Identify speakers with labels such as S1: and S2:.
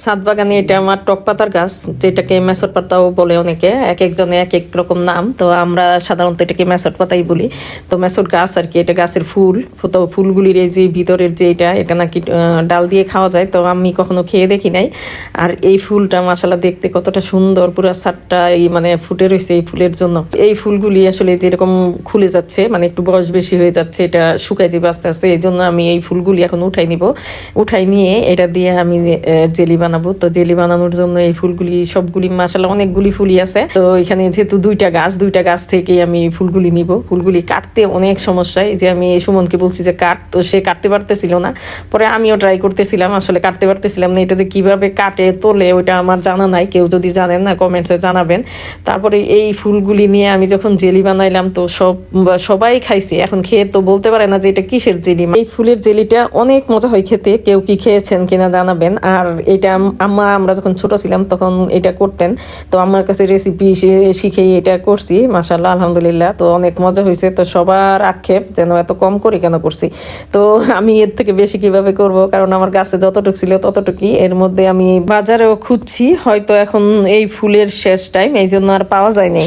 S1: সাত বাগানে এটা আমার টক পাতার গাছ, যেটাকে মেসর পাতাও বলে অনেকে, এক একজনে এক এক রকম নাম। তো আমরা সাধারণত এটাকে মেসর পাতাই বলি। তো মেসর গাছ আর কি, এটা গাছের ফুল তো ফুলগুলির এই যে ভিতরের যে এটা এটা নাকি ডাল দিয়ে খাওয়া যায়। তো আমি কখনো খেয়ে দেখি নাই। আর এই ফুলটা মাসালা দেখতে কতটা সুন্দর, পুরো সাতটা এই মানে ফুটে রয়েছে এই ফুলের জন্য। এই ফুলগুলি আসলে যেরকম খুলে যাচ্ছে মানে একটু বয়স বেশি হয়ে যাচ্ছে, এটা শুকায় যাবে আস্তে আস্তে, এই জন্য আমি এই ফুলগুলি এখন উঠাই নিব। উঠাই নিয়ে এটা দিয়ে আমি জেলি বানাবো। তো জেলি বানানোর জন্য এই ফুলগুলি, সবগুলি মাসালা অনেকগুলি ফুলই আছে। তো এখানে যেহেতু দুইটা গাছ দুইটা গাছ থেকেই আমি ফুলগুলি নিব। ফুলগুলি কাটতে অনেক সমস্যা। যে আমি সুমনকে বলছি যে কাট, তো সে কাটতে পারতেছিল না। পরে আমিও ট্রাই করতেছিলাম, আসলে কাটতে পারতেছিলাম না। এটা যে কীভাবে কাটে, তোলে, ওইটা আমার জানা নাই। কেউ যদি জানেন না কমেন্টসে জানাবেন। তারপরে এই ফুলগুলি নিয়ে আমি যখন জেলি বানাইলাম, তো সব, সবাই খাইছে। এখন খেয়ে তো বলতে পারে না যে এটা কিসের জেলি। এই ফুলের জেলিটা অনেক মজা হয় খেতে। কেউ কি খেয়েছেন কিনা জানাবেন। আর এটা আম্মা, আমরা যখন ছোট ছিলাম তখন এটা করতেন। তো আমার কাছে রেসিপি শিখে এটা করছি মাসাল্লাহ আলহামদুলিল্লাহ। তো অনেক মজা হয়েছে। তো সবার আক্ষেপ যেন এত কম করে কেন করছি? তো আমি এর থেকে বেশি কীভাবে করব? কারণ আমার গাছে যতটুকু ছিল ততটুকুই। এর মধ্যে আমি বাজারেও খুঁজছি। হয়তো এখন এই ফুলের শেষ টাইম এই জন্য আর পাওয়া যায়নি